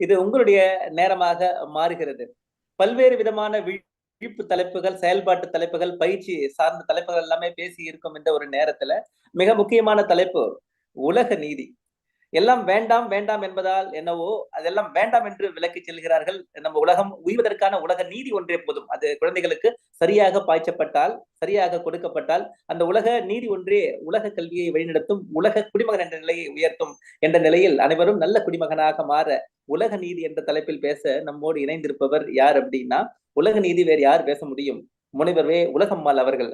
இது உங்களுடைய நேரமாக மாறுகிறது. பல்வேறு விதமான விழிப்பு தலைப்புகள் செயல்பாட்டு தலைப்புகள் பயிற்சி சார்ந்த தலைப்புகள் எல்லாமே பேசி இருக்கும் இந்த ஒரு நேரத்துல மிக முக்கியமான தலைப்பு உலக நீதி. எல்லாம் வேண்டாம் வேண்டாம் என்பதால் என்னவோ அதெல்லாம் வேண்டாம் என்று விலக்கி செல்கிறார்கள். நம்ம உலகம் உய்வதற்கான உலக நீதி ஒன்றே போதும். அது குழந்தைகளுக்கு சரியாக பாய்ச்சப்பட்டால் சரியாக கொடுக்கப்பட்டால் அந்த உலக நீதி ஒன்றே உலக கல்வியை வழிநடத்தும் உலக குடிமகன் என்ற நிலையை உயர்த்தும் என்ற நிலையில் அனைவரும் நல்ல குடிமகனாக மாற உலக நீதி என்ற தலைப்பில் பேச நம்மோடு இணைந்திருப்பவர் யார் அப்படின்னா உலக நீதி வேறு யார் பேச முடியும்? முனைவர் வே உலகம்மாள் அவர்கள்.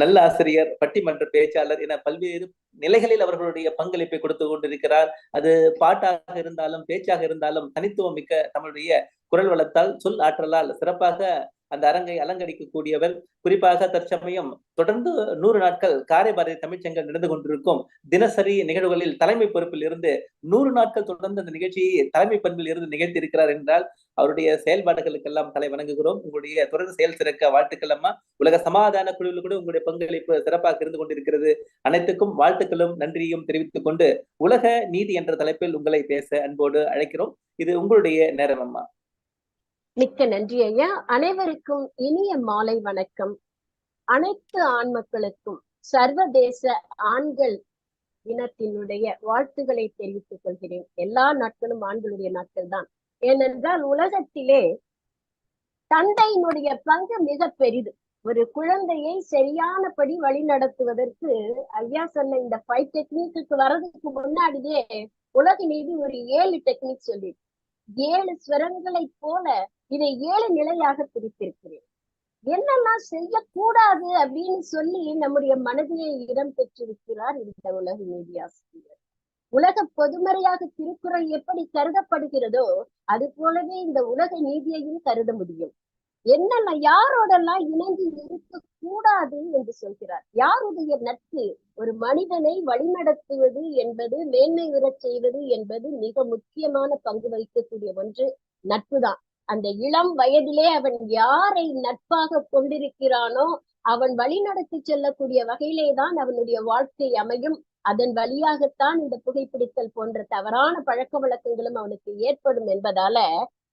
நல்ல ஆசிரியர் பட்டிமன்ற பேச்சாளர் என பல்வேறு நிலைகளில் அவர்களுடைய பங்களிப்பை கொடுத்து கொண்டிருக்கிறார். அது பாட்டாக இருந்தாலும் பேச்சாக இருந்தாலும் தனித்துவம் மிக்க நம்மளுடைய குரல் வளத்தால் சொல் ஆற்றலால் சிறப்பாக அந்த அரங்கை அலங்கரிக்கக்கூடியவர் குறிப்பாக தற்சமயம் தொடர்ந்து நூறு நாட்கள் காரைபாரதி தமிழ்ச்சங்கள் நடந்து கொண்டிருக்கும். தினசரி நிகழ்வுகளில் தலைமை பொறுப்பில் இருந்து நூறு நாட்கள் தொடர்ந்து அந்த நிகழ்ச்சியை தலைமை பண்பில் இருந்து நிகழ்த்தி இருக்கிறார் என்றால் அவருடைய செயல்பாடுகளுக்கெல்லாம் தலை வணங்குகிறோம். உங்களுடைய தொடர்ந்து செயல் சிறக்க வாழ்த்துக்கள் அம்மா. உலக சமாதான குழுவில் கூட உங்களுடைய பங்களிப்பு சிறப்பாக இருந்து கொண்டிருக்கிறது. அனைத்துக்கும் வாழ்த்துக்களும் நன்றியும் தெரிவித்துக் கொண்டு உலக நீதி என்ற தலைப்பில் உங்களை பேச அன்போடு அழைக்கிறோம். இது உங்களுடைய நேரம் அம்மா. மிக்க நன்றி ஐயா. அனைவருக்கும் இனிய மாலை வணக்கம். அனைத்து ஆண் மக்களுக்கும் சர்வதேச ஆண்கள் இனத்தினுடைய வாழ்த்துக்களை தெரிவித்துக் கொள்கிறேன். எல்லா நாட்களும் ஆண்களுடைய நாட்கள் தான். ஏனென்றால் உலகத்திலே தந்தையினுடைய பங்கு மிக பெரிது. ஒரு குழந்தையை சரியானபடி வழி நடத்துவதற்கு ஐயா சொன்ன இந்த ஃபைவ் டெக்னிக்கு வர்றதுக்கு முன்னாடியே உலக நீதி ஒரு ஏழு டெக்னிக் சொல்லி ஏழு ஸ்வரங்களை போல இதை ஏழு நிலையாக பிரித்திருக்கிறேன். என்னெல்லாம் செய்யக்கூடாது அப்படின்னு சொல்லி நம்முடைய மனதிலே இடம் பெற்றிருக்கிறார் இந்த உலக நீதி ஆசிரியர். உலக பொதுமறையாக திருக்குறள் எப்படி கருதப்படுகிறதோ அது போலவே இந்த உலக நீதியையும் கருத முடியும். என்னென்ன யாரோடெல்லாம் இணைந்து இருக்க கூடாது என்று சொல்கிறார். யாருடைய நட்பு ஒரு மனிதனை வழிநடத்துவது என்பது மேன்மை உறச் செய்வது என்பது மிக முக்கியமான பங்கு வகிக்கக்கூடிய ஒன்று நட்புதான். அந்த இளம் வயதிலே அவன் யாரை நட்பாக கொண்டிருக்கிறானோ அவன் வழி நடத்தி செல்லக்கூடிய வகையிலே தான் அவனுடைய வாழ்க்கை அமையும். அதன் வழியாகத்தான் இந்த புகைப்பிடித்தல் போன்ற தவறான பழக்க வழக்கங்களும் அவனுக்கு ஏற்படும் என்பதால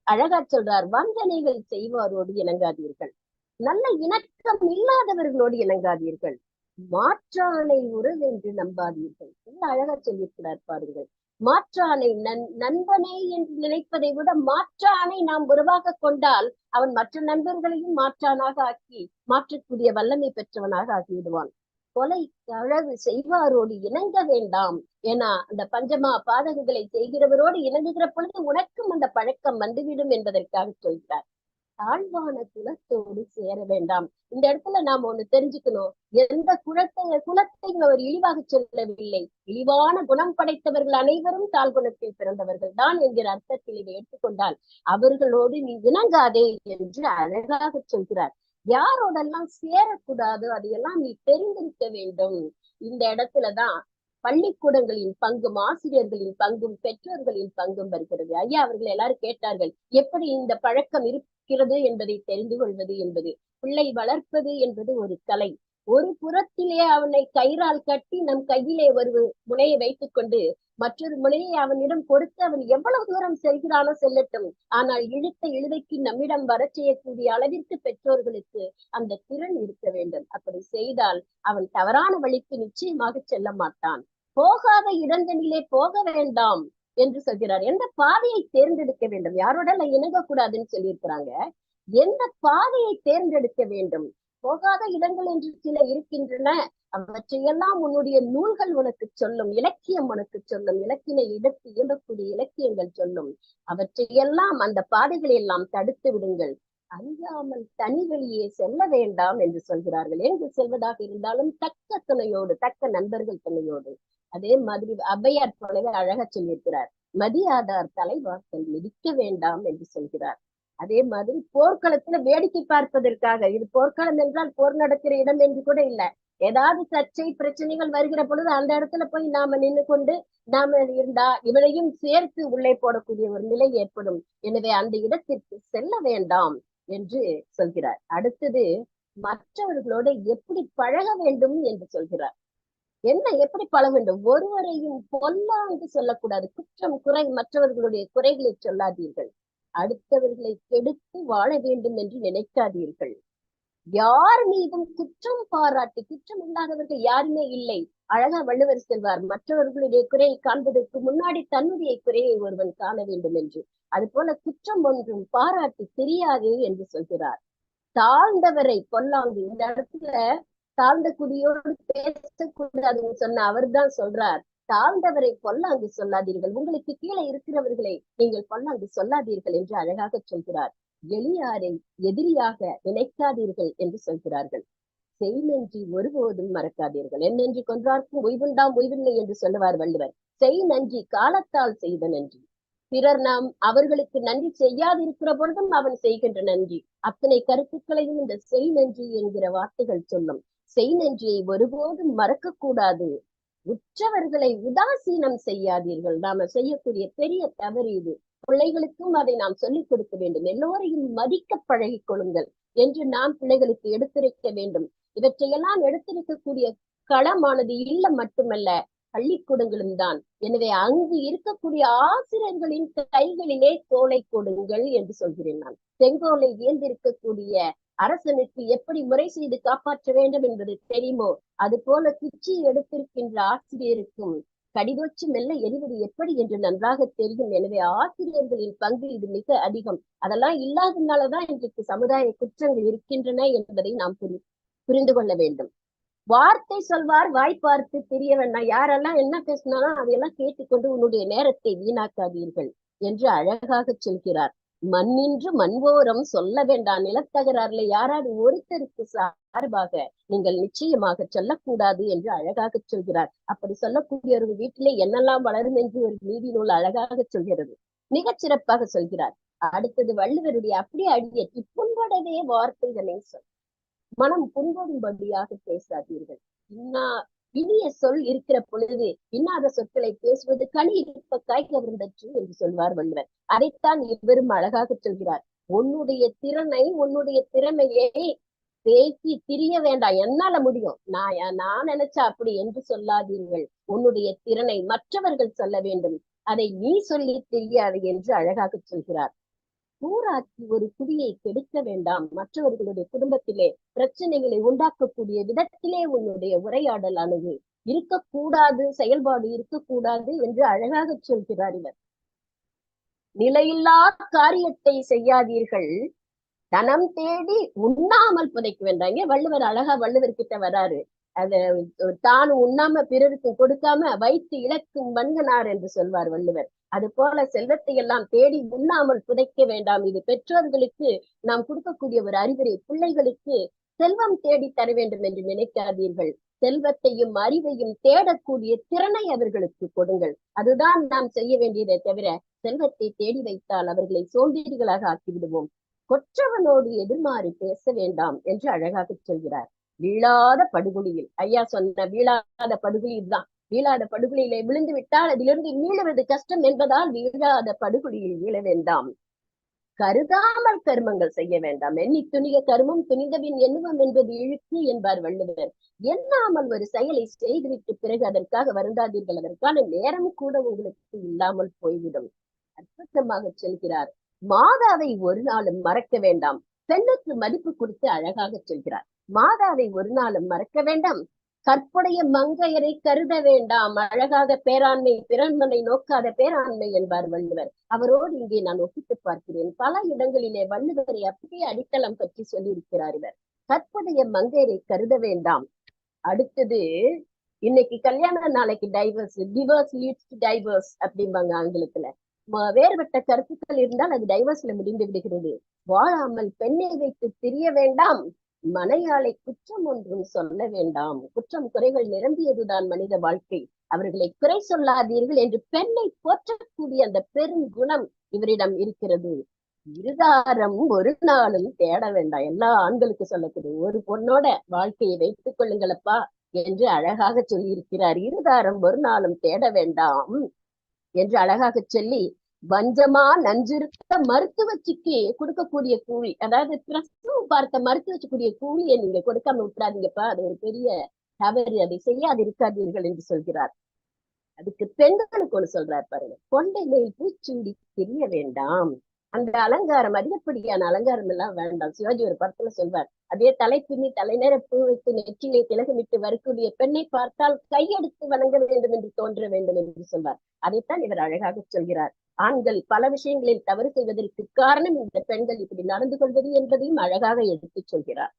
அழகா சொல்றார் வஞ்சனைகள் செய்வாரோடு இணங்காதீர்கள். நல்ல இணக்கம் இல்லாதவர்களோடு இணங்காதீர்கள். மாற்றானை உறவென்று நம்பாதீர்கள். அழகா சொல்லியிருக்கிறார் பாருங்கள். மாற்றானை நன் நண்பனை என்று நினைப்பதை விட மாற்றானை நாம் உருவாக கொண்டால் அவன் மற்ற நண்பர்களையும் மாற்றானாக ஆக்கி மாற்றக்கூடிய வல்லமை பெற்றவனாக ஆகிவிடுவான் கொலை அழகு செய்வாரோடு இணங்க வேண்டாம். ஏன்னா அந்த பஞ்சமா பாதகங்களை செய்கிறவரோடு இணங்குகிற பொழுது உனக்கும் அந்த பழக்கம் வந்துவிடும் என்பதற்காக சொல்கிறார். தாழ்வான குலத்தோடு சேர வேண்டாம். இந்த இடத்துல நாம் ஒண்ணு தெரிஞ்சுக்கணும். எந்த குலத்தை குலத்தையும் அவர் இழிவாக சொல்லவில்லை. இழிவான குணம் படைத்தவர்கள் அனைவரும் தாழ் குணத்தில் பிறந்தவர்கள் தான் என்கிற அர்த்தத்தில் இதை எடுத்துக்கொண்டால் அவர்களோடு நீ இணங்காதே என்று அழகாக சொல்கிறார். யாரோடெல்லாம் சேரக்கூடாது அதையெல்லாம் நீ தெரிந்திருக்க வேண்டும். இந்த இடத்துலதான் பள்ளிக்கூடங்களின் பங்கும் ஆசிரியர்களின் பங்கும் பெற்றோர்களின் பங்கும் வருகிறது. ஐயா அவர்கள் எல்லாரும் கேட்டார்கள் எப்படி இந்த பழக்கம் இருக்கிறது என்பதை தெரிந்து கொள்வது என்பது. பிள்ளை வளர்ப்பது என்பது ஒரு கலை. ஒரு புறத்திலே அவனை கயிறால் கட்டி நம் கையிலே ஒரு முனையை வைத்துக் கொண்டு மற்றொரு முனையை அவனிடம் கொடுத்து அவன் எவ்வளவு தூரம் செல்கிறானோ செல்லட்டும். ஆனால் இழுத்த இழுவைக்கு நம்மிடம் வர செய்யக்கூடிய அளவிற்கு பெற்றோர்களுக்கு அந்த திறன் இருக்க வேண்டும். அப்படி செய்தால் அவன் தவறான வழிக்கு நிச்சயமாக செல்ல மாட்டான். போகாத இடங்களிலே போக வேண்டாம். என்று சொல்கிறார். எந்த பாதையை தேர்ந்தெடுக்க வேண்டும்? யாரோட இணங்கக்கூடாதுன்னு சொல்லியிருக்கிறாங்க. எந்த பாதையை தேர்ந்தெடுக்க வேண்டும்? போகாத இடங்கள் என்று சில இருக்கின்றன. அவற்றையெல்லாம் உன்னுடைய நூல்கள் உனக்கு சொல்லும் இலக்கியம் உனக்கு சொல்லும் இலக்கினை எடுத்து இயங்கக்கூடிய இலக்கியங்கள் சொல்லும். அவற்றையெல்லாம் அந்த பாதைகளை எல்லாம் தடுத்து விடுங்கள். அறியாமல் தனி வெளியே செல்ல வேண்டாம் என்று சொல்கிறார்கள். எங்கு செல்வதாக இருந்தாலும் தக்க துணையோடு தக்க நண்பர்கள் துணையோடு. அதே மாதிரி அபையார் போலவே அழகா சொல்லியிருக்கிறார். மதியாதார் தலைவாசல் மிதிக்க வேண்டாம் என்று சொல்கிறார். அதே மாதிரி போர்க்களத்துல வேடிக்கை பார்ப்பதற்காக இது போர்க்களம் என்றால் போர் நடக்கிற இடம் என்று கூட இல்ல. ஏதாவது சர்ச்சை பிரச்சனைகள் வருகிற பொழுது அந்த இடத்துல போய் நாம நின்று கொண்டு நாம இருந்தா இவனையும் சேர்த்து உள்ளே போடக்கூடிய ஒரு நிலை ஏற்படும். எனவே அந்த இடத்திற்கு செல்ல வேண்டாம் என்று சொல்கிறார். அடுத்தது மற்றவர்களோட எப்படி பழக வேண்டும் என்று சொல்கிறார். என்ன எப்படி பழக வேண்டும்? ஒருவரையும் பொல்லாங்கு சொல்லக்கூடாது. குற்றம் குறை மற்றவர்களுடைய குறைகளை சொல்லாதீர்கள். அடுத்தவர்களை கெடுத்து வாழ வேண்டும் என்று நினைக்காதீர்கள். யார் மீதும் குற்றம் பாராட்டி குற்றம் இல்லாதவர்கள் யாருமே இல்லை. அழகா வள்ளுவர் செல்வார் மற்றவர்களுடைய குறையை காண்பதற்கு முன்னாடி தன்னுடைய குறையை ஒருவன் காண வேண்டும் என்று. அது போல குற்றம் ஒன்றும் பாராட்டி தெரியாது என்று சொல்கிறார். தாழ்ந்தவரை பொல்லாங்கு. இந்த இடத்துல தாழ்ந்த குடியோடு பேசக்கூடாதுன்னு சொன்ன அவர்தான் சொல்றார். தாழ்ந்தவரை பொல்லாங்கு சொல்லாதீர்கள். உங்களுக்கு கீழே இருக்கிறவர்களை நீங்கள் பொல்லாங்கு சொல்லாதீர்கள் என்று அழகாக சொல்கிறார். எளியாரை எதிரியாக நினைக்காதீர்கள் என்று சொல்கிறார்கள். செய்நன்றி ஒருபோதும் மறக்காதீர்கள். என்னென்று கொன்றார்க்கும் உய்வுண்டாம் உய்வில்லை என்று சொல்லுவார் வள்ளுவர். செய் நன்றி காலத்தால் செய்த நன்றி. பிறர் நாம் அவர்களுக்கு நன்றி செய்யாதிருக்கிற பொழுதும் அவன் செய்கின்ற நன்றி. அத்தனை கருத்துக்களையும் இந்த செய் நன்றி என்கிற வார்த்தைகள் சொல்லும். செய் நன்றியை ஒருபோதும் மறக்க கூடாது உற்றவர்களை உதாசீனம் செய்யாதீர்கள். நாம செய்யக்கூடிய பெரிய தவறு இது. பிள்ளைகளுக்கும் அதை நாம் சொல்லிக் கொடுக்க வேண்டும். எல்லோரையும் மதிக்க பழகிக் கொள்ளுங்கள் என்று நாம் பிள்ளைகளுக்கு எடுத்துரைக்க வேண்டும். இவற்றையெல்லாம் எடுத்துரைக்கக்கூடிய களமானது இல்லம் மட்டுமல்ல பள்ளிக்கூடங்களும் தான். எனவே அங்கு இருக்கக்கூடிய ஆசிரியர்களின் கைகளிலே கோலை கொடுங்கள் என்று சொல்கிறேன் நான். செங்கோலை ஏந்திருக்கக்கூடிய அரசனுக்கு எப்படி முறை செய்து காப்பாற்ற வேண்டும் என்பது தெரியுமோ? அது போல குச்சி எடுத்திருக்கின்ற ஆசிரியருக்கும் கடிதோச்சு மெல்ல எரிவது எப்படி என்று நன்றாக தெரியும். எனவே ஆசிரியர்களின் பங்கு இது மிக அதிகம். அதெல்லாம் இல்லாதனாலதான் இன்றைக்கு சமுதாய குற்றங்கள் இருக்கின்றன என்பதை நாம் புரி புரிந்து கொள்ள வேண்டும். வார்த்தை சொல்வார் வாய் பார்த்து தெரிய வேண்டாம் யாரெல்லாம் என்ன பேசினாலும் அதையெல்லாம் கேட்டுக்கொண்டு உன்னுடைய நேரத்தை வீணாக்காதீர்கள் என்று அழகாக சொல்கிறார். மண்ணின்று மண்வோரம் சொல்ல வேண்டாம். நிலத்தகராறுல யாராவது ஒருத்தருக்கு சார்பாக நீங்கள் நிச்சயமாக சொல்லக்கூடாது என்று அழகாக சொல்கிறார். அப்படி சொல்லக்கூடிய ஒரு வீட்டிலே என்னெல்லாம் வளரும் என்று ஒரு நீதி நூல் அழகாக சொல்கிறது. மிகச் சிறப்பாக சொல்கிறார். அடுத்தது வள்ளுவருடைய அப்படி அடியற்றி புண்படவே வார்த்தைகளை சொல். மனம் புண்படும்படியாக பேசாதீர்கள். இன்னா இனிய சொல் இருக்கிற பொழுது இன்னாத சொற்களை பேசுவது களி இருப்ப காய் கவர்ந்தற்று என்று சொல்வார் வள்ளுவர். அதைத்தான் இவரும் அழகாக சொல்கிறார். உன்னுடைய திறனை உன்னுடைய திறமையை பேசி திரிய வேண்டாம். என்னால முடியும்? நான் நான் நினைச்சா அப்படி என்று சொல்லாதீர்கள். உன்னுடைய திறனை மற்றவர்கள் சொல்ல வேண்டும். அதை நீ சொல்லி தெரியாது என்று அழகாக சொல்கிறார். கூறாக்கி ஒரு குடியை கெடுக்க வேண்டாம். மற்றவர்களுடைய குடும்பத்திலே பிரச்சனைகளை உண்டாக்கக்கூடிய விதத்திலே உன்னுடைய உரையாடலானது இருக்கக்கூடாது செயல்பாடு இருக்கக்கூடாது என்று அழகாக சொல்கிறார் இவர். நிலையில்லா காரியத்தை செய்யாதீர்கள். தனம் தேடி உண்ணாமல் புதைக்க வேண்டாங்க வள்ளுவர் அழகா வள்ளுவர் கிட்ட வராரு. அத தானும் உண்ணாம பிறருக்கு கொடுக்காம வைத்து இழக்கும் வன்கனார் என்று சொல்வார் வள்ளுவர். அது போல செல்வத்தை எல்லாம் தேடி உண்ணாமல் புதைக்க வேண்டாம். இது பெற்றோர்களுக்கு நாம் கொடுக்கக்கூடிய ஒரு அறிவுரை. பிள்ளைகளுக்கு செல்வம் தேடி தர வேண்டும் என்று நினைக்காதீர்கள். செல்வத்தையும் அறிவையும் தேடக்கூடிய திறனை அவர்களுக்கு கொடுங்கள். அதுதான் நாம் செய்ய வேண்டியதை தவிர செல்வத்தை தேடி வைத்தால் அவர்களை சோம்பேறிகளாக ஆக்கிவிடுவோம். கொற்றவனோடு எதிர்மாறி பேச வேண்டாம் என்று அழகாக சொல்கிறார். வீழாத படுகொலியில். ஐயா சொன்ன வீழாத படுகொலி இதுதான் வீழாத படுகொலியிலே விழுந்து விட்டால் அதிலிருந்து மீளுவது கஷ்டம் என்பதால் வீழாத படுகொலியில் வீழ வேண்டாம். கருதாமல் கர்மங்கள் செய்ய வேண்டாம். எண்ணி துணிக கர்மம் துணிந்தவின் எண்ணுவம் என்பது இழுக்கு என்பார் வள்ளுவர். எண்ணாமல் ஒரு செயலை செய்துவிட்டு பிறகு அதற்காக வருந்தாதீர்கள். அதற்கான நேரம் கூட உங்களுக்கு இல்லாமல் போய்விடும். அற்புதமாக சொல்கிறார். மாதாவை ஒரு நாளும் மறக்க வேண்டாம். பெண்ணுக்கு மதிப்பு கொடுத்து அழகாக சொல்கிறார். மாதாவை ஒரு நாளும் மறக்க வேண்டாம். கற்புடைய மங்கையரை கருத வேண்டாம். அழகாக பேராண்மை பிறன்மனை நோக்காத பேராண்மை என்பார் வள்ளுவர். அவரோடு இங்கே நான் ஒப்பிட்டு பார்க்கிறேன். பல இடங்களிலே வள்ளுவரை அப்படியே அடித்தளம் பற்றி சொல்லியிருக்கிறார் இவர். கற்புடைய மங்கையரை கருத வேண்டாம். அடுத்தது இன்னைக்கு கல்யாண நாளைக்கு divorce divorce leads to divorce அப்படிம்பாங்க ஆங்கிலத்துல. வேறுபட்ட கருத்துக்கள் இருந்தால் அது டைவர்ஸ்ல முடிந்து விடுகிறது. வாழாமல் பெண்ணை வைத்து திரிய வேண்டாம். மலையாளை குற்றம் ஒன்றும் சொல்ல வேண்டாம். குற்றம் குறைகள் நிரம்பியதுதான் மனித வாழ்க்கை. அவர்களை குறை சொல்லாதீர்கள் என்று பெண்ணை போற்றக்கூடிய அந்த பெருங்குணம் இவரிடம் இருக்கிறது. இருதாரம் ஒரு நாளும் தேட வேண்டாம். எல்லா ஆண்களுக்கு சொல்லக்கூடிய ஒரு பொண்ணோட வாழ்க்கையை வைத்துக் கொள்ளுங்களப்பா என்று அழகாக சொல்லி இருக்கிறார் இருதாரம் ஒரு நாளும் தேட வேண்டாம் என்று அழகாக சொல்லி வஞ்சமா நஞ்சிருக்க மருத்துவச்சிக்கு கொடுக்கக்கூடிய கூலி அதாவது பிரசவம் பார்த்த மருத்துவச்சிக்குரிய கூலியை நீங்க கொடுக்காம விட்டுறாதீங்கப்பா. அது ஒரு பெரிய தவறு. அதை செய்யாது இருக்காதீர்கள் என்று சொல்கிறார். அதுக்கு பெண்களுக்கு ஒண்ணு சொல்றார் பாருங்க. கொண்டை மேல் பூச்சூடி தெரிய வேண்டாம். அந்த அலங்காரம் அதிகப்படியான அலங்காரம் எல்லாம் வேண்டாம். சிவாஜி ஒரு படத்துல சொல்வார் அதே தலை பின்னி தலைநேர பூ வைத்து நெற்றிலே திலகமிட்டு வரக்கூடிய பெண்ணை பார்த்தால் கையெடுத்து வணங்க வேண்டும் என்று தோன்ற வேண்டும் என்று சொல்வார். அதைத்தான் இவர் அழகாக சொல்கிறார். ஆண்கள் பல விஷயங்களில் தவறு செய்வதற்கு காரணம் இந்த பெண்கள் இப்படி நடந்து கொள்வது என்பதையும் அழகாக எடுத்துச் சொல்கிறார்.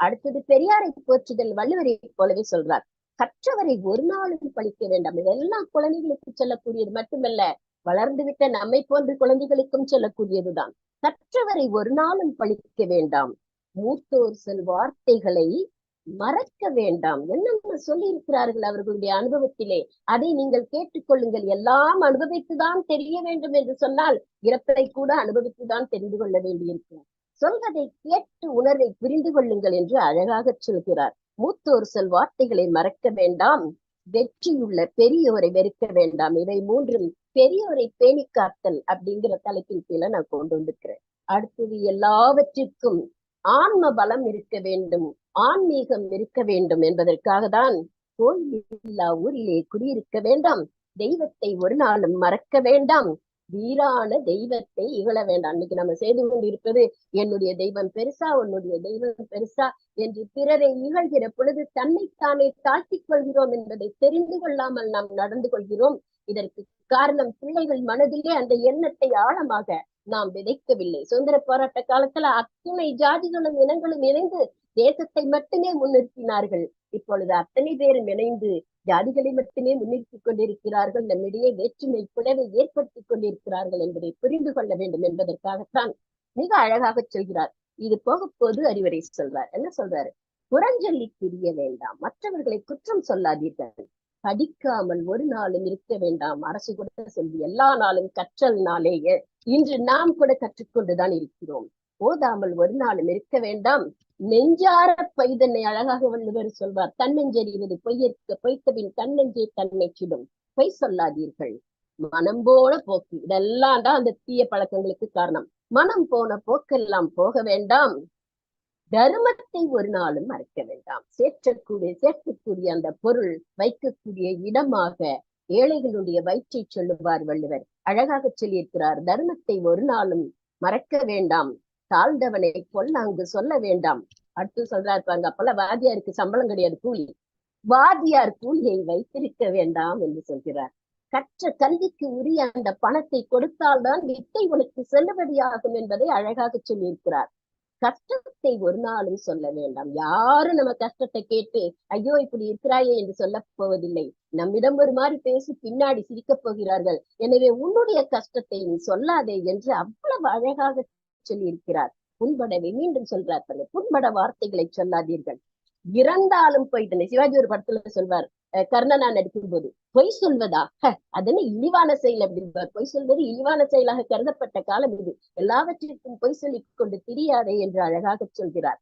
அடுத்தது பெரியாரை போற்றுதல் வள்ளுவரை போலவே சொல்றார். கற்றவரை ஒரு நாளும் பழிக்க வேண்டாம். இதெல்லாம் குழந்தைகளுக்கு சொல்லக்கூடியது மட்டுமல்ல வளர்ந்துவிட்ட நம்மை போன்ற குழந்தைகளுக்கும் சொல்லக்கூடியதுதான். கற்றவரை ஒரு நாளும் பழிக்க வேண்டாம். மூத்தோர் சொல் வார்த்தைகளை மறக்க வேண்டாம். என்னென்ன சொல்லி இருக்கிறார்கள் அவர்களுடைய அனுபவத்திலே? அதை நீங்கள் கேட்டுக்கொள்ளுங்கள். எல்லாம் அனுபவித்துதான் தெரிய வேண்டும் என்று சொன்னால் இறப்பதை கூட அனுபவித்துதான் தெரிந்து கொள்ள வேண்டியிருக்கும். சொல்வதை கேட்டு உணர்வை புரிந்து கொள்ளுங்கள் என்று அழகாக சொல்கிறார். மூத்தோர் சொல் வார்த்தைகளை மறக்க வேண்டாம். வெற்றியுள்ள பெரியோரை வெறுக்க வேண்டாம். இவை மூன்றும் பெரியோரை பேணி காத்தல் அப்படிங்கிற தலைப்பின் கீழே நான் கொண்டு வந்திருக்கிறேன். அடுத்தது எல்லாவற்றிற்கும் ஆன்ம பலம் இருக்க வேண்டும். ஆன்மீகம் இருக்க வேண்டும் என்பதற்காக தான் கோயில் இல்லா ஊரிலே குடியிருக்க வேண்டாம். தெய்வத்தை ஒரு நாளும் மறக்க வேண்டாம். வீரான தெய்வத்தை இகழ வேண்டாம். இன்னைக்கு நம்ம செய்து கொண்டிருப்பது என்னுடைய தெய்வம் பெருசா உன்னுடைய தெய்வம் பெருசா என்று பிறரை இகழ்கிற பொழுது தன்னைத்தானே தாழ்த்திக் கொள்கிறோம் என்பதை தெரிந்து கொள்ளாமல் நாம் நடந்து கொள்கிறோம். இதற்கு காரணம் பிள்ளைகள் மனதிலே அந்த எண்ணத்தை ஆழமாக நாம் விதைக்கவில்லை. சுதந்திர போராட்ட காலத்துல அத்தனை ஜாதிகளும் இனங்களும் இணைந்து தேசத்தை மட்டுமே முன்னிறுத்தினார்கள். இப்பொழுது அத்தனை பேரும் இணைந்து ஜாதிகளை மட்டுமே முன்னிறுத்திக் கொண்டிருக்கிறார்கள் நம்மிடையே வேற்றுமை புலவை ஏற்படுத்திக் கொண்டிருக்கிறார்கள் என்பதை புரிந்து கொள்ள வேண்டும் என்பதற்காகத்தான் மிக அழகாக சொல்கிறார். இது போக போது அறிவுரை சொல்றார் என்ன சொல்றாரு புறஞ்சொல்லி திரிய வேண்டாம் மற்றவர்களை குற்றம் சொல்லாதீர்கள். படிக்காமல் ஒரு நாளும் இருக்க வேண்டாம். அரசு கூட சொல்லி எல்லா நாளும் கற்றல் நாளேயே இன்று நாம் கூட கற்றுக்கொண்டுதான் இருக்கிறோம். ஓதாமல் ஒரு நாளும் இருக்க வேண்டாம். நெஞ்சார பைதன்னை அழகாக வள்ளுவர் சொல்வார் தன்னெஞ்சறிவது பொய்யற்க பொய்த்தபின் தன்னெஞ்சே தன்னை சுடும். பொய் சொல்லாதீர்கள். மனம் போன போக்கு இதெல்லாம் தான் அந்த தீய பழக்கங்களுக்கு காரணம். மனம் போன போக்கெல்லாம் போக வேண்டாம். தர்மத்தை ஒரு நாளும் மறைக்க வேண்டாம். சேர்க்கக்கூடிய சேர்க்கக்கூடிய அந்த பொருள் வைக்கக்கூடிய இடமாக ஏழைகளுடைய வயிற்றை சொல்லுவார் வள்ளுவர். அழகாக சொல்லியிருக்கிறார் தர்மத்தை ஒரு நாளும் மறக்க வேண்டாம். தாழ்ந்தவனை பொல்லாங்கு சொல்ல வேண்டாம். அடுத்து சொல்றாரு பாருங்க அப்பெல்லாம் வாதியாருக்கு சம்பளம் கிடையாது கூலி. வாதியார் கூலியை வைத்திருக்க வேண்டாம் என்று சொல்கிறார். கற்ற கல்விக்கு உரிய அந்த பணத்தை கொடுத்தால்தான் வித்தை உனக்கு செல்லுபடியாகும் என்பதை அழகாக சொல்லியிருக்கிறார். கஷ்டத்தை ஒரு நாளும் சொல்ல வேண்டாம். யாரும் நம்ம கஷ்டத்தை கேட்டு ஐயோ இப்படி இருக்கிறாயே என்று சொல்ல போவதில்லை. நம்மிடம் ஒரு மாதிரி பேசி பின்னாடி சிரிக்கப் போகிறார்கள். எனவே உன்னுடைய கஷ்டத்தை நீ சொல்லாதே என்று அவ்வளவு அழகாக சொல்லியிருக்கிறார். புண்படவே மீண்டும் சொல்றார் பாருங்க. புண்பட வார்த்தைகளை சொல்லாதீர்கள். இறந்தாலும் போயிட்டு சிவாஜி ஒரு படத்துல சொல்வார் கர்ணனா நடிக்கும் போது பொய் சொல்வதா? அதனை இழிவான செயல் அப்படின்பார் பொய் சொல்வது இழிவான செயலாக கருதப்பட்ட காலம் இது. எல்லாவற்றிற்கும் பொய் சொல்லிக் கொண்டு தெரியாதே என்று அழகாக சொல்கிறார்.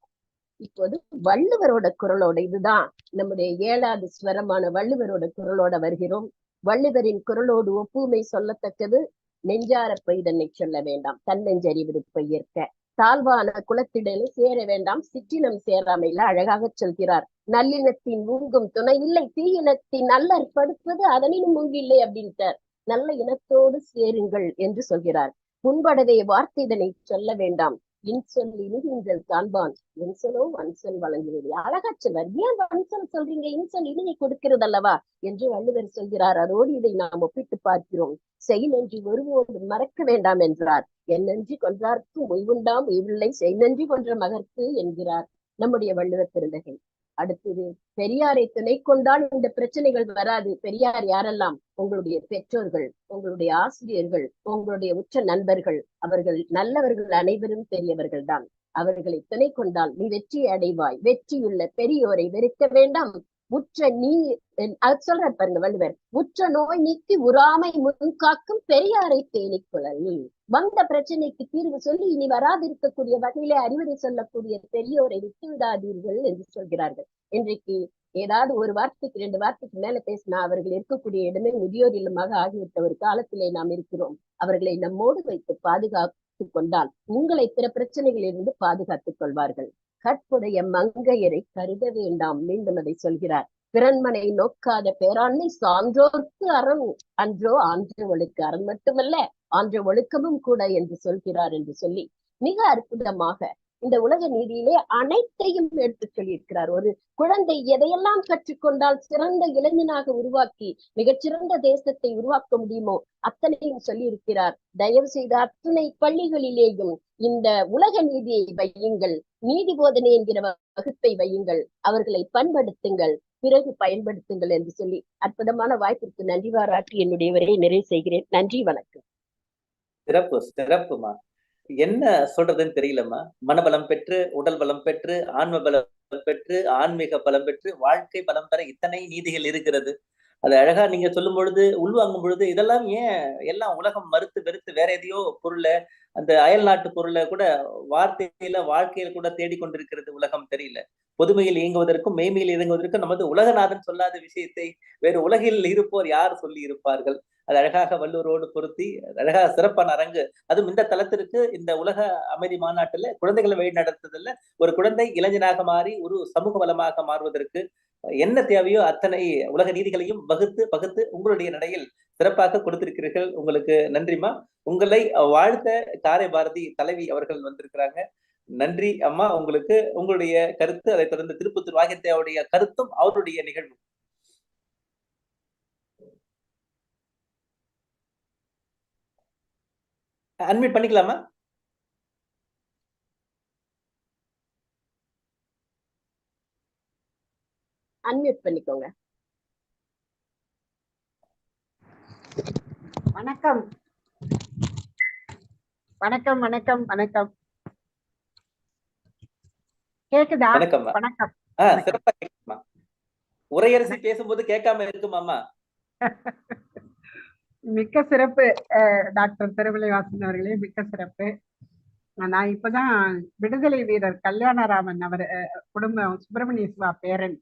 இப்போது வள்ளுவரோட குரலோட இதுதான். நம்முடைய ஏழாவது ஸ்வரமான வள்ளுவரோட குரலோட வருகிறோம். வள்ளுவரின் குரலோடு ஒப்புமை சொல்லத்தக்கது. நெஞ்சார பொய்தன்னை சொல்ல வேண்டாம். தன்னெஞ்சறிவது பொய்யற்க தாழ்வான குலத்திடலை சேர வேண்டாம். சிற்றினம் சேராமையில அழகாக சொல்கிறார். நல்லினத்தின் மூங்கும் துணை இல்லை. தீயினத்தின் நல்லர் படுப்பது அதனினும் மூங்கில்லை அப்படின்ட்டார். நல்ல இனத்தோடு சேருங்கள் என்று சொல்கிறார். முன்படவே வார்த்தைதனை சொல்ல வேண்டாம். இன்சொல் இனிகின்றல் காண்பான். இன்சொலோ வன்சொல் வழங்குவது. அழகா சொல்வார் ஏன் வன்சொல் சொல்றீங்க? இன்சொல் இனியை கொடுக்கிறது அல்லவா என்று வள்ளுவர் சொல்கிறார். அதோடு இதை நாம் ஒப்பிட்டு பார்க்கிறோம். செய் நன்றி ஒருவோடு மறக்க வேண்டாம் என்றார். என் நன்றி கொன்றார்க்கு ஒய்வுண்டாம் ஒய்வில்லை செய் நன்றி கொன்ற மகற்கு என்கிறார். நம்முடைய வள்ளுவர் பெருந்தகை. அடுத்தது பெரியாரை துணை கொண்டால் இந்த பிரச்சனைகள் வராது. பெரியார் யாரெல்லாம்? உங்களுடைய பெற்றோர்கள் உங்களுடைய ஆசிரியர்கள் உங்களுடைய உற்ற நண்பர்கள். அவர்கள் நல்லவர்கள் அனைவரும் பெரியவர்கள் தான் அவர்களை துணை கொண்டால் நீ வெற்றி அடைவாய். வெற்றியுள்ள பெரியோரை வெறுக்க வேண்டாம். உற்ற நீ அது சொல்ற பாருங்க வள்ளுவர் உற்ற நோய் நீக்கி உறாமை முன்காக்கும் பெரியாரை பேணிக் கொள்ளல். வந்த பிரச்சனைக்கு தீர்வு சொல்லி இனி வராதிருக்கக்கூடிய வகையில அறிவுரை சொல்லக்கூடிய பெரியோரை விட்டு விடாதீர்கள் என்று சொல்கிறார்கள். இன்றைக்கு ஏதாவது ஒரு வார்த்தைக்கு ரெண்டு வார்த்தைக்கு மேல பேசினா அவர்கள் இருக்கக்கூடிய இடமே முதியோர் இல்லமாக ஆகிவிட்ட ஒரு காலத்திலே நாம் இருக்கிறோம். அவர்களை நம்மோடு வைத்து பாதுகாத்துக் கொண்டால் உங்களை பிற பிரச்சனைகளிலிருந்து பாதுகாத்துக் கொள்வார்கள். கற்புடைய மங்கையரை கருத வேண்டாம். மீண்டும் அதை சொல்கிறார். பிறன்மனை நோக்காத பேராண்மை சான்றோர்க்கு அறம் அன்றோ ஆன்றவளுக்கு அறம் மட்டுமல்ல ஆன்ற ஒழுக்கமும் கூட என்று சொல்கிறார் என்று சொல்லி மிக அற்புதமாக இந்த உலக நீதியிலே அனைத்தையும் எடுத்து சொல்லியிருக்கிறார். ஒரு குழந்தை எதையெல்லாம் கற்றுக்கொண்டால் சிறந்த இளைஞனாக உருவாக்கி மிகச்சிறந்த தேசத்தை உருவாக்க முடியுமோ அத்தனையும் சொல்லியிருக்கிறார். தயவு செய்து அத்தனை பள்ளிகளிலேயும் இந்த உலக நீதியை வையுங்கள் நீதி போதனை என்கிற வகுப்பை வையுங்கள் அவர்களை பண்படுத்துங்கள் பிறகு பயன்படுத்துங்கள் என்று சொல்லி அற்புதமான வாய்ப்பிற்கு நன்றி பாராட்டி என்னுடைய உரையை நிறைவு செய்கிறேன். நன்றி வணக்கம். சிறப்பு சிறப்புமா. என்ன சொல்றதுன்னு தெரியலம்மா. மனபலம் பெற்று உடல் பலம் பெற்று ஆன்ம பலம் பெற்று ஆன்மீக பலம் பெற்று வாழ்க்கை பலம் பெற இத்தனை நீதிகள் இருக்கிறது. அது அழகா நீங்க சொல்லும் பொழுது உள்வாங்கும் பொழுது இதெல்லாம் ஏன் எல்லாம் உலகம் மறுத்து வெறுத்து வேற எதையோ பொருளை அந்த அயல் நாட்டு பொருளை கூட வார்த்தையில வாழ்க்கையில கூட தேடிக்கொண்டிருக்கிறது உலகம் தெரியல. பொதுமையில் இயங்குவதற்கும் மெய்மையில் இயங்குவதற்கும் நமது உலகநாதன் சொல்லாத விஷயத்தை வேறு உலகில் இருப்போர் யார் சொல்லி இருப்பார்கள் அது அழகாக வல்லூரோடு பொருத்தி அழகாக சிறப்பான அரங்கு. அதுவும் இந்த தளத்திற்கு இந்த உலக அமைதி மாநாட்டுல குழந்தைகளை வழி நடத்துதல்ல ஒரு குழந்தை இளைஞனாக மாறி ஒரு சமூக வளமாக மாறுவதற்கு என்ன தேவையோ அத்தனை உலக நீதிகளையும் வகுத்து பகுத்து உங்களுடைய நடையில் சிறப்பாக கொடுத்திருக்கிறீர்கள். உங்களுக்கு நன்றிமா உங்களை வாழ்த்த காரை பாரதி தலைவி அவர்கள் வந்திருக்கிறாங்க. நன்றி அம்மா. உங்களுக்கு உங்களுடைய கருத்து அதை தொடர்ந்து திருப்பத்தூர் வாகியத்தையுடைய கருத்தும் அவருடைய நிகழ்வு அன்மிட் பண்ணிக்கலாமா? அன்மியூட் பண்ணிக்கோங்க. வணக்கம். வணக்கம் வணக்கம் வணக்கம். கேக்குதா? வணக்கம். வணக்கம் சிறப்பா கேட்குமா உரையரசி பேசும்போது கேட்காம இருக்குமாமா மிக்க சிறப்பு டாக்டர் திருவிலைவாசன் அவர்களே மிக்க சிறப்பு. நான் இப்பதான் விடுதலை வீரர் கல்யாணராமன் அவர் குடும்பம் சுப்பிரமணிய சிவா பேரன்.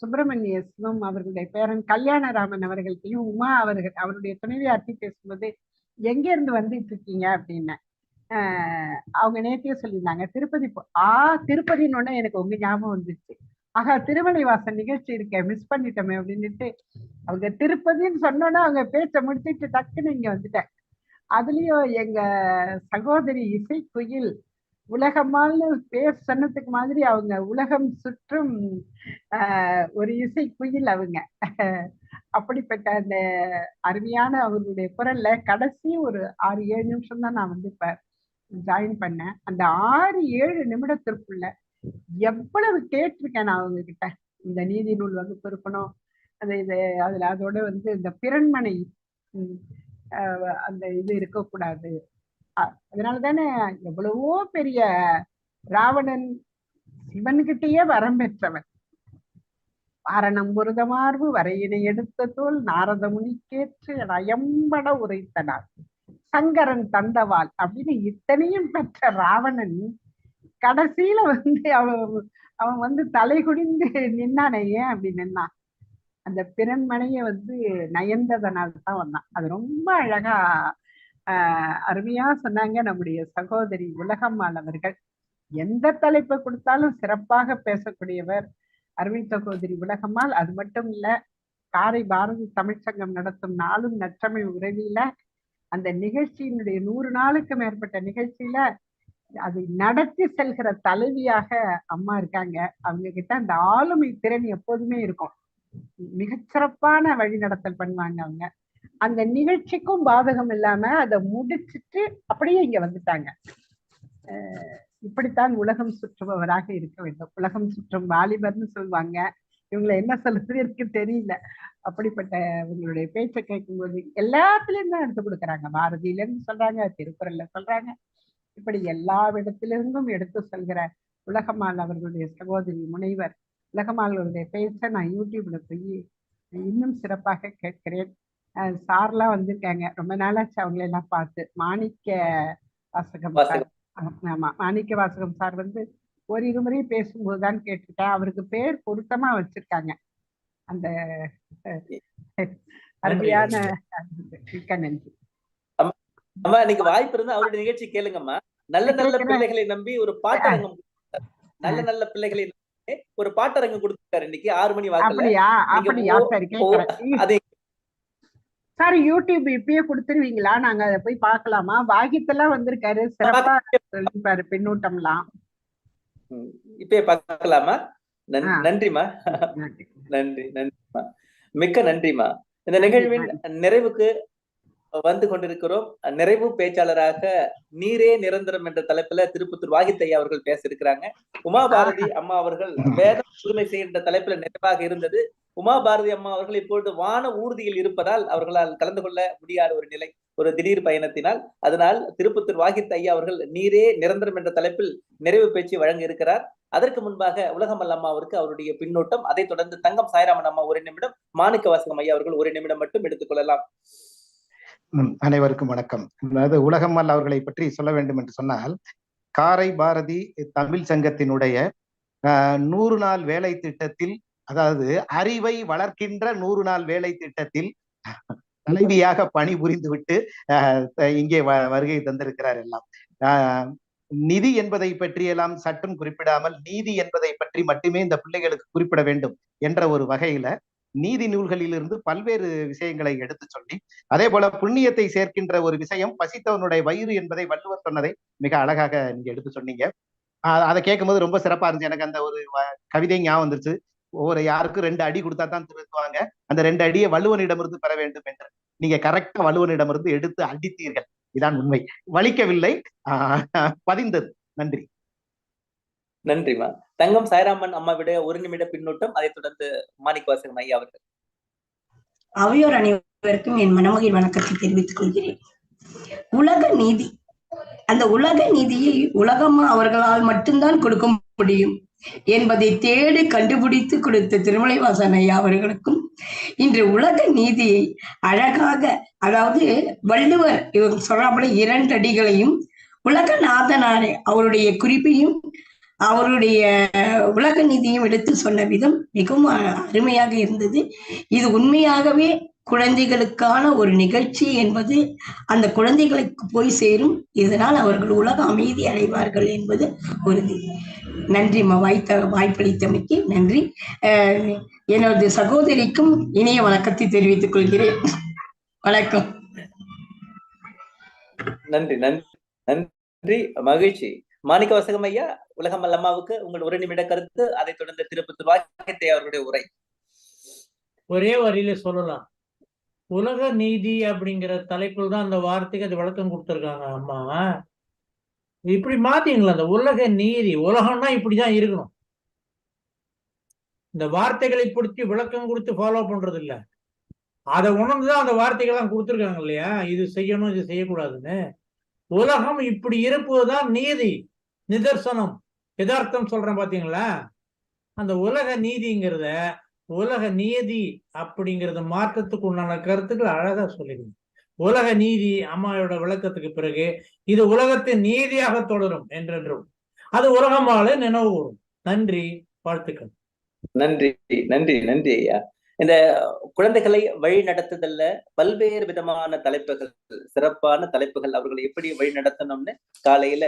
சுப்பிரமணிய சிவம் அவர்களுடைய பேரன் கல்யாணராமன் அவர்கள்ட்டையும் உமா அவர்கள் அவருடைய துணைவியார்த்தி பேசும்போது எங்க இருந்து வந்துட்டு இருக்கீங்க? அப்படின்னு. அவங்க நேத்தியே சொல்லியிருந்தாங்க திருப்பதி ஆ திருப்பதின்னு உடனே எனக்கு உங்க ஞாபகம் வந்துச்சு ஆகா திருமலைவாசன் நிகழ்ச்சி இருக்க மிஸ் பண்ணிட்டோமே அப்படின்னுட்டு அவங்க திருப்பதின்னு சொன்னோன்னா அவங்க பேச்ச முடிச்சுட்டு டக்குன்னு இங்க வந்துட்டேன். அதுலயும் எங்க சகோதரி இசை குயில் உலகமால்னு பேர் சொன்னதுக்கு மாதிரி அவங்க உலகம் சுற்றும் ஒரு இசை குயில் அவங்க. அப்படிப்பட்ட அந்த அருமையான அவர்களுடைய குரல்ல கடைசி ஒரு ஆறு ஏழு நிமிஷம் தான் நான் வந்து இப்ப ஜாயின் பண்ணேன். அந்த ஆறு ஏழு நிமிடத்திற்குள்ள எவ்வளவு கேட்டிருக்கேன் நான் அவங்க கிட்ட இந்த நீதி நூல் வகுப்பு இருக்கணும் அது இது அதுல அதோட வந்து இந்த பிறன்மனை அந்த இது இருக்கக்கூடாது. அதனால தானே எவ்வளவோ பெரிய ராவணன் சிவன்கிட்டயே வரம் பெற்றவன். வாரணம் புரதமார்பு வரையினை எடுத்த தோல் நாரத முனிக்கேற்று நயம்பட உரைத்தனார். சங்கரன் தந்தவாள் அப்படின்னு இத்தனையும் பெற்ற ராவணன் கடைசியில வந்து அவன் அவன் வந்து தலை குடிந்து நின்னானே ஏன் அப்படி நின்னான்? அந்த பிறன்மனைய வந்து நயந்ததனால தான் வந்தான். அது ரொம்ப அழகா ஆஹ் அருமையா சொன்னாங்க நம்முடைய சகோதரி உலகம்மாள் அவர்கள். எந்த தலைப்பை கொடுத்தாலும் சிறப்பாக பேசக்கூடியவர் அருமை சகோதரி உலகம்மாள். அது மட்டும் இல்ல காரை பாரதி தமிழ்ச்சங்கம் நடத்தும் நாளும் நற்றமை உறவியில அந்த நிகழ்ச்சியினுடைய நூறு நாளுக்கு மேற்பட்ட நிகழ்ச்சியில அதை நடத்தி செல்கிற தலைவியாக அம்மா இருக்காங்க. அவங்க கிட்ட அந்த ஆளுமை திறன் எப்போதுமே இருக்கும். மிகச்சிறப்பான வழிநடத்தல் பண்ணுவாங்க அவங்க அந்த நிகழ்ச்சிக்கும் பாதகம் இல்லாம அதை முடிச்சிட்டு அப்படியே இங்க வந்துட்டாங்க. இப்படித்தான் உலகம் சுற்றுபவராக இருக்க வேண்டும். உலகம் சுற்றும் வாலிபர்னு சொல்லுவாங்க. இவங்களை என்ன சொல்றது எனக்கு தெரியல. அப்படிப்பட்ட உங்களுடைய பேச்சை கேட்கும்போது எல்லாத்துலயும் தான் எடுத்து கொடுக்குறாங்க. பாரதியில இருந்து சொல்றாங்க திருக்குறள்ல சொல்றாங்க. இப்படி எல்லா இடத்திலிருந்தும் எடுத்து சொல்கிற உலகமால் அவர்களுடைய சகோதரி முனைவர் உலகமால் அவருடைய பேச்சை நான் யூடியூப்ல போய் இன்னும் சிறப்பாக கேட்கிறேன். சார்லாம் வந்திருக்காங்க. ரொம்ப நாளாச்சு அவங்களை எல்லாம் பார்த்து. மாணிக்க வாசகம் சார். ஆமா மாணிக்க வாசகம் சார் வந்து ஒரு இருமுறை பேசும்போது தான் கேட்டிருக்கேன் அவருக்கு பேர் பொருத்தமா வச்சிருக்காங்க. அந்த அருமையான மிக்க நன்றி. அம்மா இன்னைக்கு வாய்ப்பு இருந்தா அவருடைய நிகழ்ச்சி கேளுங்கம்மா. நல்ல நல்ல. பிள்ளைகளை நம்பி ஒரு பாட்டரங்கம் நல்ல நல்ல பிள்ளைகளை ஒரு பாட்டரங்கம் கொடுத்திருக்காரு இன்னைக்கு ஆறு மணி அப்படியா? அப்படியா? சரி அது. சார் யூடியூப் இப்பயே கொடுத்துருவீங்களா? நாங்க அதை போய் பார்க்கலாமா? பாகித்தெல்லாம் வந்திருக்காரு. சிறப்பா சொல்லிப்பாரு பின்னூட்டம்லாம். இப்பயே பார்க்கலாமா. நன்றிமா நன்றி. நன்றிமா மிக்க நன்றிமா இந்த நிகழ்வின் நிறைவுக்கு வந்து கொண்டிருக்கிறோம். நிறைவு பேச்சாளராக நீரே நிரந்தரம் என்ற தலைப்புல திருப்பத்தூர் வாகித்தையா அவர்கள் பேச இருக்கிறாங்க உமா பாரதி அம்மா அவர்கள் வேதம் புதுமை செய்கின்ற தலைப்புல நிறைவாக இருந்தது. உமா பாரதி அம்மா அவர்கள் இப்பொழுது வான ஊர்தியில் இருப்பதால் அவர்களால் கலந்து கொள்ள முடியாத ஒரு நிலை ஒரு திடீர் பயணத்தினால். அதனால் திருப்பத்தூர் வாகித் ஐயா அவர்கள் நீரே நிரந்தரம் என்ற தலைப்பில் நிறைவு பேச்சு வழங்க இருக்கிறார். அதற்கு முன்பாக உலகமல் அம்மா அவருக்கு அவருடைய பின்னூட்டம். அதைத் தொடர்ந்து தங்கம் சாய்ராமன் அம்மா ஒரு நிமிடம் மாணிக்க வாசகம் ஐயா அவர்கள் ஒரு நிமிடம் மட்டும் எடுத்துக்கொள்ளலாம் அனைவருக்கும் வணக்கம். அதாவது உலகம்மல் அவர்களை பற்றி சொல்ல வேண்டும் என்று சொன்னால் காரை பாரதி தமிழ் சங்கத்தினுடைய ஆஹ், நூறு நாள் வேலை திட்டத்தில் அதாவது அறிவை வளர்க்கின்ற நூறு நாள் வேலை திட்டத்தில் தலைவியாக பணிபுரிந்து விட்டு இங்கே வ- வருகை தந்திருக்கிறார் எல்லாம். நிதி என்பதை பற்றியெல்லாம் சற்றும் குறிப்பிடாமல் நீதி என்பதை பற்றி மட்டுமே இந்த பிள்ளைகளுக்கு குறிப்பிட வேண்டும் என்ற ஒரு வகையில நீதி நூல்களிலிருந்து பல்வேறு விஷயங்களை எடுத்து சொல்லி அதே போல புண்ணியத்தை சேர்க்கின்ற ஒரு விஷயம் பசித்தவனுடைய வயிறு என்பதை வள்ளுவர் சொன்னதை மிக அழகாக நீங்க எடுத்து சொன்னீங்க. ஆஹ் அதை கேட்கும்போது ரொம்ப சிறப்பா இருந்துச்சு. எனக்கு அந்த ஒரு வ- கவிதை ஞாபகம் வந்துருச்சு. ஒவ்வொரு யாருக்கும் ரெண்டு அடி கொடுத்தா தான் திருத்துவாங்க. அந்த ரெண்டு அடியை வள்ளுவனிடமிருந்து பெற வேண்டும் என்று. நீங்க கரெக்டா வள்ளுவனிடமிருந்து எடுத்து அடித்தீர்கள். இதான் உண்மை. வலிக்கவில்லை. ஆஹ் பதிந்தது. நன்றி. நன்றிமா தங்கம் சாய்ராமன் அம்மாவுடைய ஒரு நிமிட பின்னூட்டம். அதைத் தொடர்ந்து மாணிக்க வாசகம் ஐயா அவர்கள். அவையோர் அனைவருக்கும் என் மனமகிழ் வணக்கத்தை தெரிவித்துக் கொள்கிறேன். உலக நீதி. அந்த உலக நீதியை உலகம்மா அவர்களால் மட்டும்தான் கொடுக்க முடியும் என்பதை தேடி கண்டுபிடித்து கொடுத்த திருமலைவாசன் ஐயா அவர்களுக்கும் இன்று உலக நீதியை அழகாக அதாவது வள்ளுவர் இவர் சொல்றாப்புல இரண்டு அடிகளையும் உலகநாதனாரே அவருடைய குறிப்பையும் அவருடைய உலக நிதியும் எடுத்து சொன்ன விதம் மிகவும் அ- அருமையாக இருந்தது. இது உண்மையாகவே குழந்தைகளுக்கான ஒரு நிகழ்ச்சி என்பது அந்த குழந்தைகளுக்கு போய் சேரும். இதனால் அவர்கள் உலக அமைதி அடைவார்கள் என்பது உறுதி. நன்றி வாய்த்த வாய்ப்பளித்தமைக்கு நன்றி. எனது சகோதரிக்கும் இணைய வணக்கத்தை தெரிவித்துக் கொள்கிறேன். வணக்கம். நன்றி நன்றி நன்றி மகிழ்ச்சி. மாணிக்க வசகம் ஐயா உலகம் அல்லம்மாவுக்கு உங்கள் ஒரு நிமிட கருத்து அதைத் தொடர்ந்து திருப்பத்தூர் வாக்கியத்தை அவருடைய உரை. ஒரே வரியில சொல்லலாம். உலக நீதி அப்படிங்கிற தலைப்பில் தான் அந்த வார்த்தைக்கு அது விளக்கம் கொடுத்துருக்காங்க அம்மா. இப்படி மாத்தீங்களா? அந்த உலக நீதி உலகம்னா இப்படிதான் இருக்கணும். இந்த வார்த்தைகளை பிடிச்சி விளக்கம் கொடுத்து ஃபாலோ பண்றது இல்ல. அதை உணர்ந்துதான் அந்த வார்த்தைகள்லாம் கொடுத்துருக்காங்க இல்லையா? இது செய்யணும் இது செய்யக்கூடாதுன்னு. உலகம் இப்படி இருப்பதுதான் நீதி நிதர்சனம். யதார்த்தம் சொல்றேன் பாத்தீங்களா? அந்த உலக நீதிங்கிறத உலக நீதி அப்படிங்கிறது மாற்றத்துக்கு உண்டான கருத்துக்கள் அழகா சொல்லிடுங்க. உலக நீதி அம்மாவோட விளக்கத்துக்கு பிறகு இது உலகத்தின் நீதியாக தொடரும் என்றென்றும். அது உலகமால நினைவு கூறும். நன்றி வாழ்த்துக்கள். நன்றி நன்றி நன்றி ஐயா. இந்த குழந்தைகளை வழி நடத்துதல்ல பல்வேறு விதமான தலைப்புகள் சிறப்பான தலைப்புகள் அவர்களை எப்படி வழி நடத்தணும்னு காலையில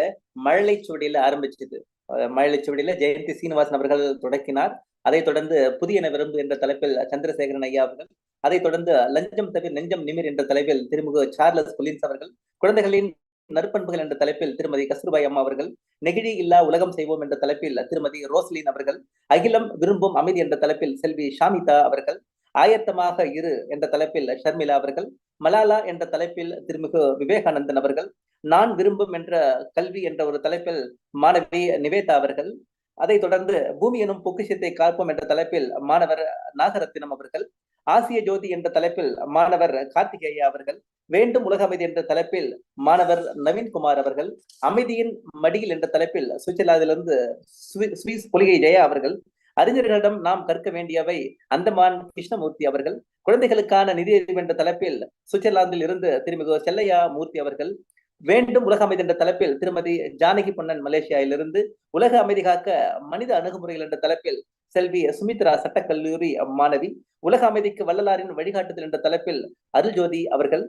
மழலை சுவடியில ஆரம்பிச்சது. அஹ் ஜெயந்தி சீனிவாசன் அவர்கள் தொடக்கினார். அதைத் தொடர்ந்து புதியன விரும்பு என்ற தலைப்பில் சந்திரசேகரன் ஐயா அவர்கள் அதைத் தொடர்ந்து லஞ்சம் தவிர நெஞ்சம் நிமிர் என்ற தலைப்பில் திருமுக சார்லஸ் கொலின்ஸ் அவர்கள் குழந்தைகளின் நற்பண்புகள் என்ற தலைப்பில் திருமதி கஸ்தூர்பாய் அம்மா அவர்கள் நெகிழி இல்லா உலகம் செய்வோம் என்ற தலைப்பில் திருமதி ரோஸ்லின் அவர்கள் அகிலம் விரும்பும் அமைதி என்ற தலைப்பில் செல்வி ஷாமிதா அவர்கள் ஆயத்தமாக இரு என்ற தலைப்பில் ஷர்மிளா அவர்கள் மலாலா என்ற தலைப்பில் திருமிகு விவேகானந்தன் அவர்கள் நான் விரும்பும் என்ற கல்வி என்ற ஒரு தலைப்பில் மாணவி நிவேதா அவர்கள். அதைத் தொடர்ந்து பூமி எனும் பொக்கிஷத்தை காப்போம் என்ற தலைப்பில் மாணவர் நாகரத்தினம் அவர்கள். ஆசிய ஜோதி என்ற தலைப்பில் மாணவர் கார்த்திகேயா அவர்கள். வேண்டும் உலக அமைதி என்ற தலைப்பில் மாணவர் நவீன்குமார் அவர்கள். அமைதியின் மடியில் என்ற தலைப்பில் சுவிட்சர்லாந்திலிருந்து சுவி- சுவிஸ் பொலிகை ஜெயா அவர்கள். அறிஞர்களிடம் நாம் கற்க வேண்டியவை அந்தமான் கிருஷ்ணமூர்த்தி அவர்கள். குழந்தைகளுக்கான நிதி என்ற தலைப்பில் சுவிட்சர்லாந்தில் இருந்து திருமிகு செல்லையா மூர்த்தி அவர்கள். வேண்டும் உலக அமைதி என்ற தலைப்பில் திருமதி ஜானகி பொன்னன் மலேசியாவிலிருந்து உலக அமைதி காக்க மனித அணுகுமுறைகள் என்ற தலைப்பில் செல்வி சுமித்ரா சட்டக்கல்லூரி மாணவி உலக அமைதிக்கு வள்ளலாரின் வழிகாட்டுதல் என்ற தலைப்பில் அருள்ஜோதி அவர்கள்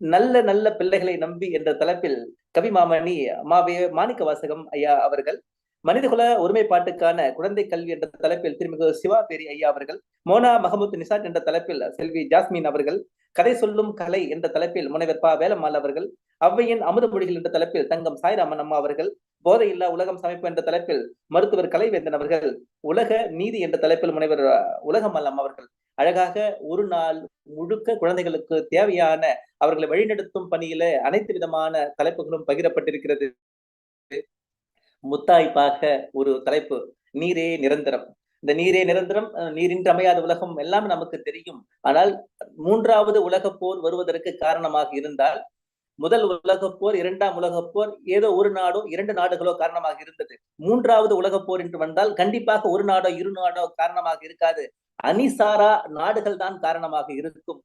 நல்ல நல்ல பிள்ளைகளை நம்பி என்ற தலைப்பில் கவிமாமணி மாவே மாணிக்க வாசகம் ஐயா அவர்கள் மனிதகுல ஒருமைப்பாட்டுக்கான குழந்தை கல்வி என்ற தலைப்பில் திருமிகு சிவா பேரி ஐயா அவர்கள் மோனா மஹமுத் நிசாத் என்ற தலைப்பில் செல்வி ஜாஸ்மின் அவர்கள் கதை சொல்லும் கலை என்ற தலைப்பில் முனைவர் பா வேலம்மாள் அவர்கள் ஔவையின் அமுதமொழிகள் என்ற தலைப்பில் தங்கம் சாய்ராமன் அம்மா அவர்கள் போதையில்லா உலகம் சமைப்பு என்ற தலைப்பில் மருத்துவர் கலைவேந்தன் அவர்கள் உலக நீதி என்ற தலைப்பில் முனைவர் உலகம் அல்லம் அவர்கள். அழகாக ஒரு நாள் முழுக்க குழந்தைகளுக்கு தேவையான அவர்களை வழிநடத்தும் பணியில அனைத்து விதமான தலைப்புகளும் பகிரப்பட்டிருக்கிறது. முத்தாய்ப்பாக ஒரு தலைப்பு நீரே நிரந்தரம். இந்த நீரே நிரந்தரம் அஹ், நீரின்றி அமையாத உலகம் எல்லாம் நமக்கு தெரியும். ஆனால் மூன்றாவது உலகப் போர் வருவதற்கு காரணமாக இருந்தால் முதல் உலகப் போர் இரண்டாம் உலகப் போர் ஏதோ ஒரு நாடோ இரண்டு நாடுகளோ காரணமாக இருந்தது. மூன்றாவது உலகப் போர் என்று வந்தால் கண்டிப்பாக ஒரு நாடோ இரு நாடோ காரணமாக இருக்காது. அணிசாரா நாடுகள் தான் காரணமாக இருக்கும்.